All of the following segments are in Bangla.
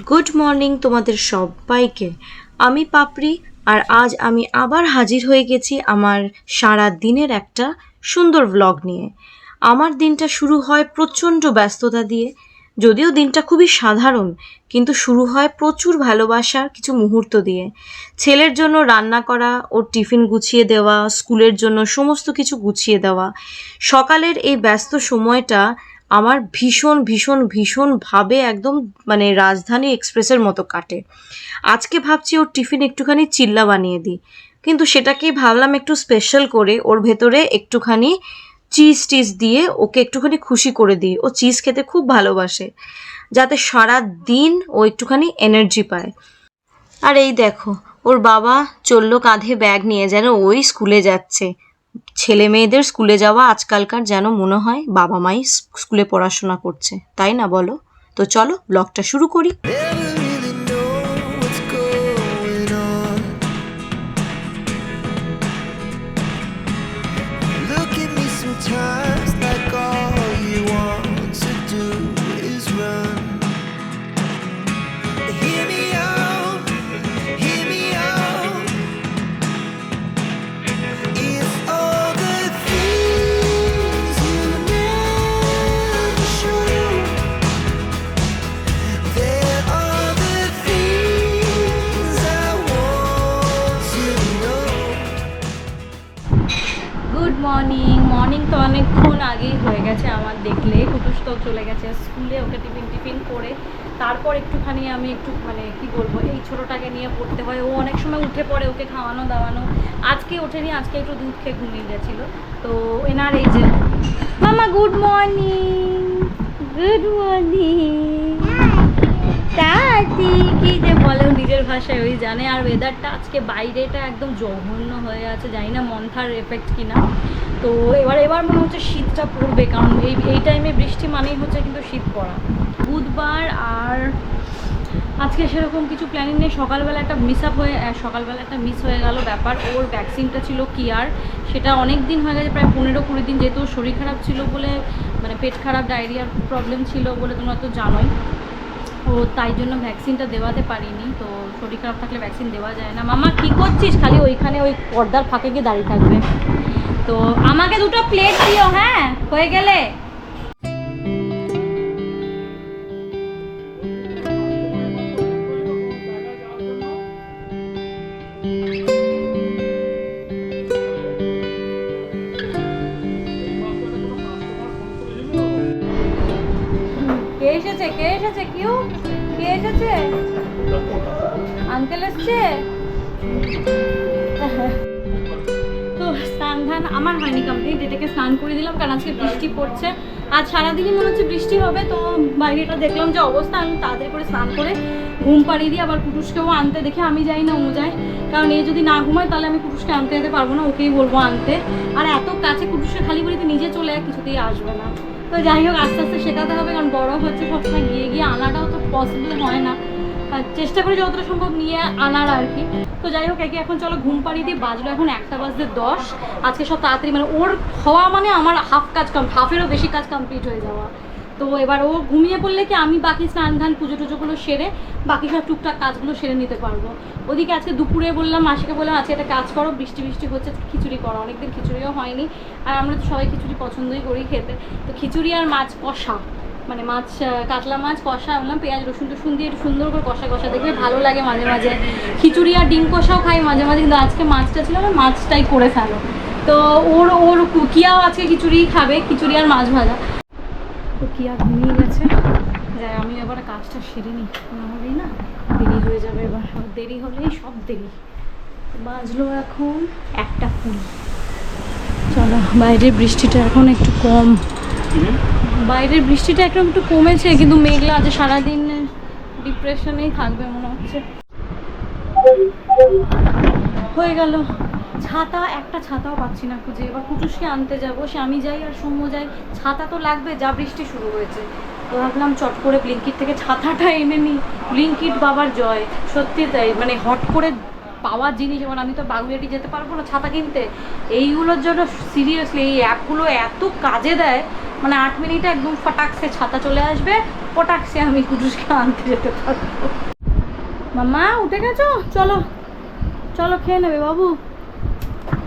গুড মর্নিং তোমাদের সবাইকে। আমি পাপড়ি, আর আজ আমি আবার হাজির হয়ে গেছি আমার সারা দিনের একটা সুন্দর ভ্লগ নিয়ে। আমার দিনটা শুরু হয় প্রচণ্ড ব্যস্ততা দিয়ে, যদিও দিনটা খুবই সাধারণ, কিন্তু শুরু হয় প্রচুর ভালোবাসার কিছু মুহূর্ত দিয়ে। ছেলের জন্য রান্না করা, ওর টিফিন গুছিয়ে দেওয়া, স্কুলের জন্য সমস্ত কিছু গুছিয়ে দেওয়া। সকালের এই ব্যস্ত সময়টা আমার ভীষণ ভীষণ ভীষণভাবে একদম মানে রাজধানী এক্সপ্রেসের মতো কাটে। আজকে ভাবছি ওর টিফিন একটুখানি চিল্লা বানিয়ে দিই। কিন্তু সেটাকেই ভাবলাম একটু স্পেশাল করে ওর ভেতরে একটুখানি চিজ টিজ দিয়ে ওকে একটুখানি খুশি করে দিই। ও চিজ খেতে খুব ভালোবাসে, যাতে সারা দিন ও একটুখানি এনার্জি পায়। আর এই দেখো, ওর বাবা চলল কাঁধে ব্যাগ নিয়ে যেন ওই স্কুলে যাচ্ছে। ছেলে মেয়েদের স্কুলে যাওয়া আজকালকার যেন মনে হয় বাবা মাই স্কুলে পড়াশোনা করছে, তাই না বলো? তো চলো ব্লগটা শুরু করি। মর্নিং মর্নিং তো অনেকক্ষণ আগেই হয়ে গেছে আমার দেখলে। কুটুস তো চলে গেছে স্কুলে ওকে টিফিন টিফিন করে তারপর একটুখানি আমি একটু মানে কি বলব এই ছোটোটাকে নিয়ে পড়তে হয়। ও অনেক সময় উঠে পড়ে ওকে খাওয়ানো দাওয়ানো। আজকে ওঠেনি আজকে একটু দুধ খেয়ে ঘুমিয়ে গেছিল। তো এনার এই যে মামা গুড মর্নিং গুড মর্নিং ভাষায় ওই জানে। আর ওয়েদারটা আজকে বাইরেটা একদম জঘন্য হয়ে আছে জানি না মন্থার এফেক্ট কিনা। তো এবার এবার মনে হচ্ছে শীতটা পড়বে, কারণ এই এই টাইমে বৃষ্টি মানেই হচ্ছে কিন্তু শীত পড়া। বুধবার আর আজকে সেরকম কিছু প্ল্যানিং নেই। সকালবেলা একটা মিস আপ হয়ে সকালবেলা একটা মিস হয়ে গেল ব্যাপার। ওর ভ্যাকসিনটা ছিল কিয়ার সেটা অনেক দিন হয়ে গেছে, প্রায় পনেরো কুড়ি দিন। যেহেতু শরীর খারাপ ছিল বলে মানে পেট খারাপ ডায়রিয়ার প্রবলেম ছিল বলে তোমরা তো জানোই। ও তাই জন্য ভ্যাকসিনটা দেওয়াতে পারিনি। তো শরীর খারাপ থাকলে ভ্যাকসিন দেওয়া যায় না। মামা, কি করছিস? খালি ওইখানে ওই পর্দার ফাঁকে গিয়ে দাঁড়িয়ে থাকবে। তো আমাকে দুটো প্লেট দিও হ্যাঁ? হয়ে গেলে? এসেছে কিউ? কে এসেছে? আঙ্কেল এসছে? তো স্নান ধান আমার হয়নি কমপ্লিট এটাকে স্নান করে দিলাম কারণ আজকে বৃষ্টি পড়ছে। আজ সারাদিনই মনে হচ্ছে বৃষ্টি হবে, তো বাইরেটা দেখলাম যে অবস্থা, আমি তাড়াতাড়ি করে স্নান করে ঘুম পাড়িয়ে দিই আবার কুটুসকেও আনতে দেখে আমি যাই না, ও যায়। কারণ এ যদি না ঘুমায়, তাহলে আমি কুটুসকে আনতে যেতে পারব না, ওকেই বলব আনতে। আর এত কাছে কুটুসকে খালি বাড়িতে নিজে চলে কিছুতেই আসবে না। তো যাই হোক, আস্তে আস্তে শেখাতে হবে, কারণ বড় হচ্ছে সবসময় গিয়ে গিয়ে আনাটাও তো পসিবল হয় না। চেষ্টা করি যতটা সম্ভব নিয়ে আনার আর কি। তো যাই হোক, একে এখন চলো ঘুম পাড়িয়ে দিয়ে বাজলো এখন একটা বাজতে দশ। আজকে সব তাড়াতাড়ি মানে ওর হওয়া মানে আমার হাফ কাজ কম হাফেরও বেশি কাজ কমপ্লিট হয়ে যাওয়া। তো এবার ও ঘুমিয়ে পড়লে কি আমি বাকি স্নান ধান, পুজো টুজোগুলো সেরে বাকি সব টুকটাক কাজগুলো সেরে নিতে পারব? ওদিকে আজকে দুপুরে বললাম, মাসিকে বললাম, আজকে একটা কাজ করো, বৃষ্টি বৃষ্টি হচ্ছে, খিচুড়ি করো। অনেকদিন খিচুড়িও হয়নি। আর আমরা তো সবাই খিচুড়ি পছন্দই করি খেতে। তো খিচুড়ি আর মাছ কষা মানে মাছ কাতলা মাছ, কষা বললাম, পেঁয়াজ, রসুন টসুন দিয়ে একটু সুন্দর করে কষা কষা দেখবে ভালো লাগে মাঝে মাঝে। খিচুড়ি আর ডিম কষাও খাই মাঝে মাঝে, কিন্তু আজকে মাছটা ছিল না, মাছটাই করে ফেলো। তো ওর ওর কুকিয়াও আজকে খিচুড়ি খাবে, খিচুড়ি আর মাছ ভাজা। তো কি আর ঘুমিয়ে গেছে? যাই আমি এবার কাজটা সেরে নিই। না হলেই না দেরি হয়ে যাবে এবার। সব দেরি হলেই সব দেরি। বাজলো এখন একটা কুড়ি। চলো বাইরের বৃষ্টিটা এখন একটু কম। বাইরের বৃষ্টিটা একদম একটু কমেছে কিন্তু মেঘলা আজ সারাদিন ডিপ্রেশনেই থাকবে মনে হচ্ছে। হয়ে গেল। ছাতা, একটা ছাতাও পাচ্ছি না খুঁজে। এবার কুটুসকে আনতে যাব। সে আমি যাই আর সৌম্য যাই। ছাতা তো লাগবে, যা বৃষ্টি শুরু হয়েছে। তো ভাবলাম চট করে ব্লিঙ্কিট থেকে ছাতাটা এনে নিই। ব্লিঙ্কিট বাবার জয়। সত্যি তাই মানে হট করে পাওয়ার জিনিস। যেমন আমি তো বাগুইয়াটি যেতে পারব না ছাতা কিনতে। এইগুলোর জন্য সিরিয়াসলি এই অ্যাপগুলো এত কাজে দেয়। মানে আট মিনিটে একদম ফটাকসে ছাতা চলে আসবে। ফটাকসে আমি কুটুসকে আনতে যেতে পারব। মামা উঠে গেছো? চলো। চলো, খেয়ে নেবে বাবু।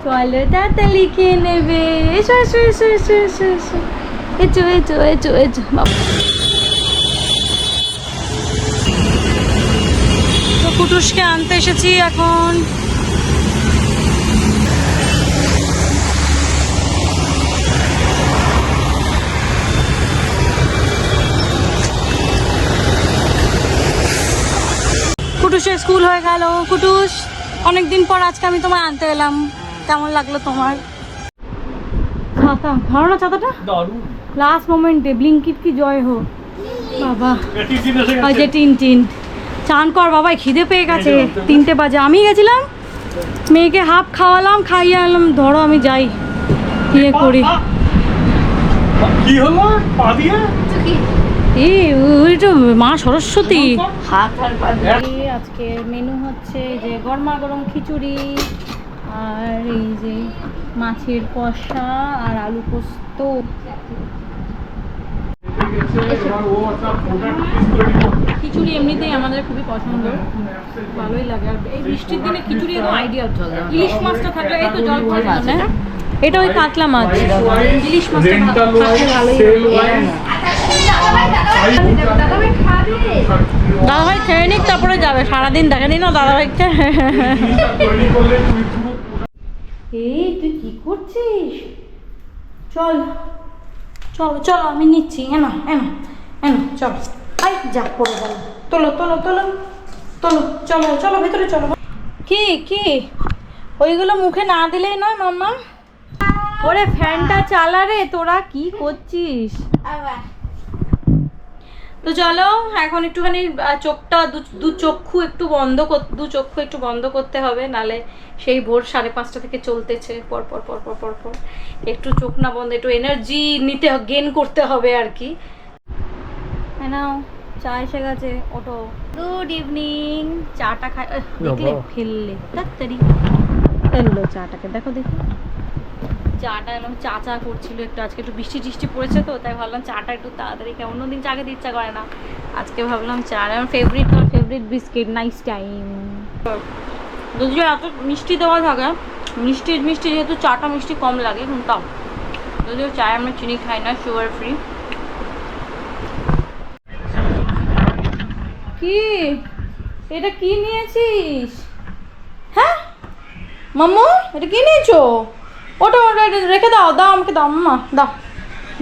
চলো তাড়াতাড়ি খেয়ে নেবে। এসো এসো এসো এসো এসো এসো। এচো এচো এচো এচো তো কুটুসকে আনতে এসেছি এখন। কুটুসের স্কুল হয়ে গেল। কুটুস, অনেকদিন পর আজকে আমি তোমায় আনতে এলাম। কেমন লাগল তোমার? ছাতা। ধরো না ছাতাটা? লাস্ট মোমেন্টে ব্লিঙ্কিট কি জয় হোক। বাবা। ওই যে টিন টিন। চান কর বাবা খিদে পেয়ে গেছে। তিনটে বাজে। আমি গেছিলাম মেয়েকে হাফ খাওয়ালাম খাইয়ে আনলাম। ধরো আমি যাই। ইয়ে করি। মা সরস্বতী। আজকে মেনু হচ্ছে যে গরমা গরম খিচুড়ি। আর এই যে মাছের কষা আর আলু পোস্ত। খিচুড়ি এমনিতেই আমাদের খুবই পছন্দ। ভালোই লাগে। আর এই বৃষ্টির দিনে খিচুড়ি একদম আইডিয়া ইলিশ মাছটা থাকলে এই তো জল পড়ে এটা ওই কাতলা মাছ। ইলিশ মাছটা লাগে। দাদাভাই খেয়ে নিক তারপরে যাবে। সারাদিন দেখেনি না তুই পুরো এই তুই কি করছিস? চল। চলো চলো আমি নিচ্ছি এনো এনো এনো চল। আই যা পড়ে গেল। তোলো তোলো তোলো তোলো চলো চলো ভেতরে চলো। কি কি? ওইগুলো মুখে না দিলেই নয় মাম্মা? ওরে ফ্যানটা চালা রে তোরা কি করছিস? তো চলো এখন একটুখানি চোখটা দু- চক্ষু একটু বন্ধ দু চক্ষু একটু বন্ধ করতে হবে নালে সেই ভোর সাড়ে পাঁচটা থেকে চলতেছে পর পর পর পর পর পর। একটু চোখ না বন্ধ একটু এনার্জি নিতে গেন করতে হবে আর কি। হ্যাঁ নাও চা এসে গেছে ওটো গুড ইভিনিং চাটা খাই দেখলে ফেললে তাড়াতাড়ি। ফেলল চাটাকে দেখো দেখো। চাটা এলাম চা চা করছিল একটু, আজকে একটু বৃষ্টি টিষ্টি পড়েছে তো, তাই ভাবলাম চাটা একটু তাড়াতাড়ি খাই অন্যদিন চা খেতে ইচ্ছা করে না। আজকে ভাবলাম চা আমার ফেভারিট আমার ফেভারিট বিস্কিট নাইস টাইম যদি এত মিষ্টি দেওয়া থাকে, মিষ্টি মিষ্টি যেহেতু চাটা মিষ্টি কম লাগে কিন্তু তাও। যদিও চায় আমরা চিনি খাই না সুগার ফ্রি কি? এটা কি নিয়েছিস? হ্যাঁ? মাম্মু, এটা কি নিয়েছো? ওটা রেখে দাও দাও আমাকে দাও, মা, দাও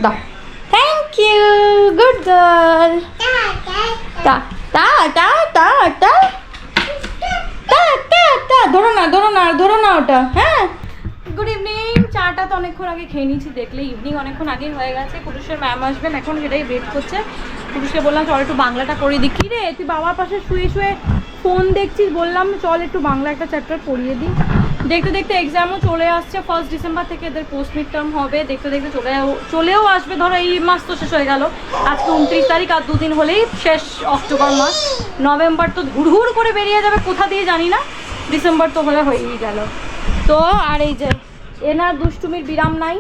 দাও। থ্যাংক ইউ গুড গার্ল টা টা টা টা টা। টা টা টা, ধরো না ধরো না ধরো না ওটা হ্যাঁ। গুড ইভিনিং চাটা তো অনেকক্ষণ আগে খেয়ে নিয়েছি, দেখলে ইভিনিং অনেকক্ষণ আগে হয়ে গেছে। পুরুষের ম্যাম আসবেন, এখন সেটাই ওয়েট করছে। পুরুষকে বললাম, চল একটু বাংলাটা করে দিই। কী রে তুই বাবার পাশে শুয়ে শুয়ে ফোন দেখছিস, বললাম, চল একটু বাংলা একটা চ্যাপ্টার পড়িয়ে দিই। দেখতে দেখতে এক্সামও চলে আসছে ফার্স্ট ডিসেম্বর থেকে এদের পোস্ট মিড টার্ম হবে। দেখতে দেখতে চলে চলেও আসবে। ধরো এই মাস তো শেষ হয়ে গেল। আজকে উনত্রিশ তারিখ আর দুদিন হলেই শেষ অক্টোবর মাস। নভেম্বর তো হুড় করে বেরিয়ে যাবে, কোথা দিয়ে জানি না। ডিসেম্বর তো হলে হয়েই গেল। তো আর এই যে, এনার দুষ্টুমির বিরাম নাই।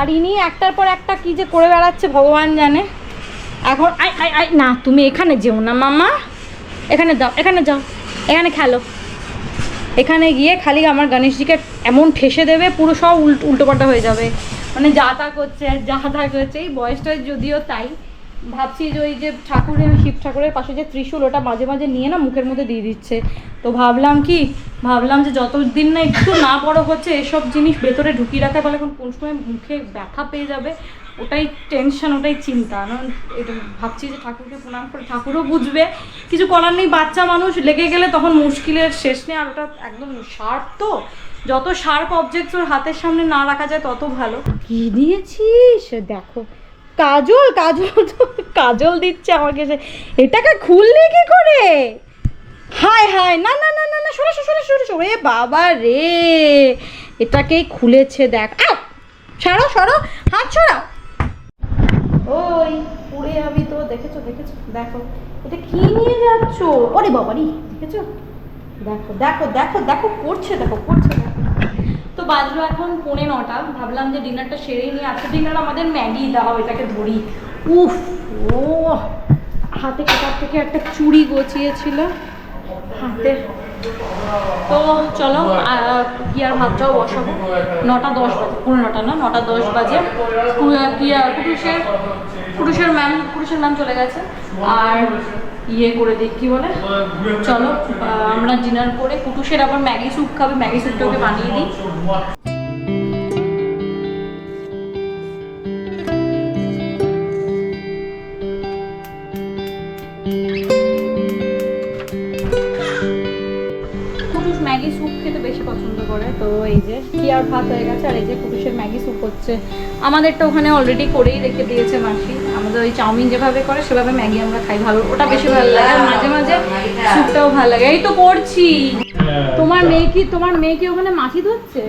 আর ইনি একটার পর একটা কি যে করে বেড়াচ্ছে, ভগবান জানে। এখন আই আই আই না, তুমি এখানে যেও না, মামা। এখানে যাও এখানে যাও। এখানে খেলো। এখানে গিয়ে খালি আমার গণেশজিকে এমন ঠেসে দেবে, পুরো সব উল্টো উল্টোপাল্টা হয়ে যাবে। মানে যা তা করছে, যা তা করছে, এই বয়সটা যদিও তাই। ভাবছি যে ওই যে ঠাকুরের, শিব ঠাকুরের পাশে যে ত্রিশূল, ওটা মাঝে মাঝে নিয়ে না মুখের মধ্যে দিয়ে দিচ্ছে। তো ভাবলাম কি, ভাবলাম যে যতদিন না একটু না বড় হচ্ছে, এসব জিনিস ভেতরে ঢুকিয়ে রাখা ফলে এখন কোন সময় মুখে ব্যথা পেয়ে যাবে ওটাই টেনশন ওটাই চিন্তা। কারণ এটা ভাবছি যে ঠাকুরকে প্রণাম করে, ঠাকুরও বুঝবে। কিছু করার নেই, বাচ্চা মানুষ, লেগে গেলে তখন মুশকিলের শেষ নেই, আর ওটা একদম শার্প তো। যত শার্প অবজেক্টস ওর হাতের সামনে না রাখা যায়, তত ভালো। কি দিয়েছিস? দেখো, কাজল কাজল তো, কাজল দিচ্ছে আমাকে সে। এটাকে খুললি কি করে? হায় হায়, না না না না না, সরে সরে সরে সরে বাবা রে, এটাকেই খুলেছে, দেখ। আও সরো সরো, হাত সরাও। ওই পুড়ে যাবি তো, দেখেছ দেখেছ? দেখো। এটা কি নিয়ে যাচ্ছ? ওরে বাবারি দেখেছ? দেখো দেখো দেখো দেখো, করছে দেখো করছে, দেখো। তো বাজলো এখন পৌনে নটা। ভাবলাম যে ডিনারটা সেরেই নিই। আজকে ডিনার আমাদের ম্যাগি দাও এটাকে ধরি। উফ, ও, হাতে কাটার থেকে একটা চুড়ি গচিয়েছিল হাতে তো চলো কিয়ার ভাতটাও বসাবো? নটা দশ বাজে, পুরো নটা না? নটা দশ বাজে। কিয়া পুরুষের পুরুষের ম্যাম পুরুষের ম্যাম চলে গেছে। আর ইয়ে করে দিই, কি বলে? চলো আমরা ডিনার করে কুটুসের আবার ম্যাগি স্যুপ খাবে, ম্যাগি স্যুপটা ওকে বানিয়ে দিই। খেতে বেশি পছন্দ করে। তো এই যে কি আর ভাত হয়ে গেছে আর এই যে কুটুসের ম্যাগি স্যুপ হচ্ছে। আমাদেরটা ওখানে অলরেডি করেই রেখে দিয়েছে মাসি। আমাদের ওই চাউমিন যেভাবে করে সেভাবে ম্যাগি আমরা খাই। ভালো ওটা বেশি ভালো লাগে। আর মাঝে মাঝে স্যুপটাও ভালো লাগে। এই তো করছি। তোমার মেয়ে কি তোমার মেয়ে কি ওখানে মাছি ধরছে?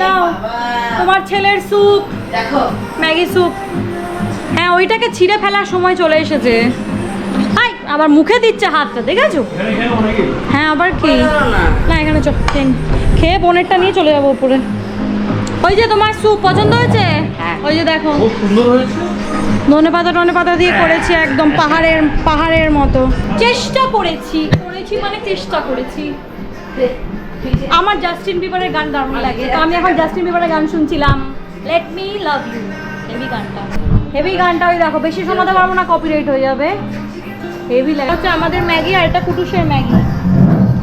নাও তোমার ছেলের স্যুপ। দেখো। Maggi soup. হ্যাঁ ওইটাকে ছিঁড়ে ফেলার সময় চলে এসেছে। হাই আবার মুখে দিচ্ছে হাতটা দেখেছ? হ্যাঁ আবার কি? না। এখানে চল খেয়ে খেয়ে বোনেরটা নিয়ে চলে যাব উপরে। ওই যে তোমার স্যুপ পছন্দ হয়েছে? ওই যে দেখো। খুব ধনে পাতা টনে পাতা দিয়ে করেছি একদম পাহাড়ের পাহাড়ের মতো। চেষ্টা করেছি করেছি মানে চেষ্টা করেছি। আমার জাস্টিন বিবারের গান দারুণ লাগে। তো আমি এখন জাস্টিন বিবারের গান শুনছিলাম। Let me love you heavy গানটা। হেভি গানটা ওই দেখো, বেশি শোনাতে পারব না কপিরাইট হয়ে যাবে। হেভি লাগে। হচ্ছে আমাদের ম্যাগি আর এটা কুটুসের ম্যাগি।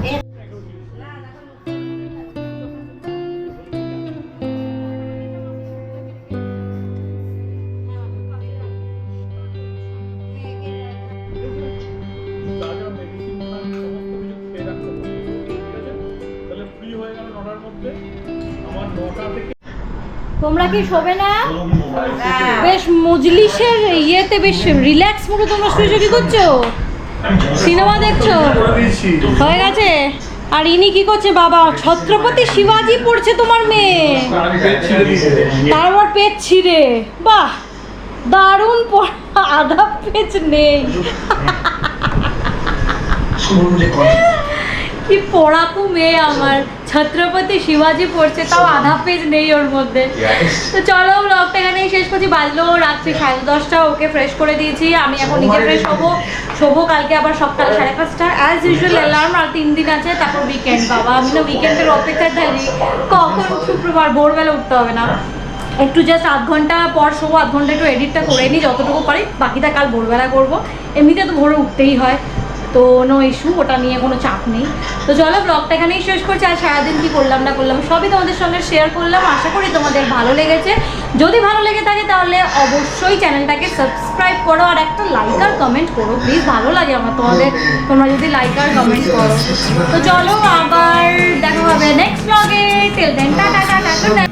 হয়ে তোমরা কি শোবে না? বেশ মজলিসের ইয়েতে বেশ রিল্যাক্স মুডে তোমরা শুয়েছো কি করছ? সিনেমা দেখছ? হয়ে গেছে? আর ইনি কি করছে বাবা? ছত্রপতি শিবাজি পড়ছে তোমার মেয়ে। তারপর পেট ছিঁড়ে। বাহ! দারুণ পড়া আধা পেজ নেই। কি পড়াকু মেয়ে আমার? ছত্রপতি শিবাজি পড়ছে তাও আধা পেজ নেই ওর মধ্যে। তো চলো ব্লগটা এখানেই শেষ করছি। বাজলো রাত্রি সাড়ে দশটা ওকে ফ্রেশ করে দিয়েছি। আমি এখন নিজে ফ্রেশ হব। শোবো কালকে আবার সকাল সাড়ে পাঁচটা। অ্যাজ ইউজুয়াল অ্যালার্ম আর তিন দিন আছে তারপর উইকেন্ড বাবা। আমি না উইকেন্ডের অপেক্ষায় থাকি। কখন শুক্রবার? ভোরবেলা উঠতে হবে না। একটু জাস্ট আধ ঘণ্টা পর শোবো আধ ঘণ্টা একটু এডিটটা করে নিই যতটুকু পারি। বাকিটা কাল ভোরবেলা করব। এমনিতে তো ভোরে উঠতেই হয়। তো নো ইস্যু ওটা নিয়ে কোনো চাপ নেই। তো চলো ব্লগটা এখানেই শেষ করছি। আর সারাদিন কি করলাম না করলাম, সবই তোমাদের সঙ্গে শেয়ার করলাম। আশা করি তোমাদের ভালো লেগেছে। যদি ভালো লেগে থাকে তাহলে অবশ্যই চ্যানেলটাকে সাবস্ক্রাইব করো আর একটা লাইক আর কমেন্ট করো। প্লিজ ভালো লাগে আমার তোমাদের। তোমরা যদি লাইক আর কমেন্ট করো। তো চলো, আবার দেখা হবে নেক্সট ব্লগে টাটা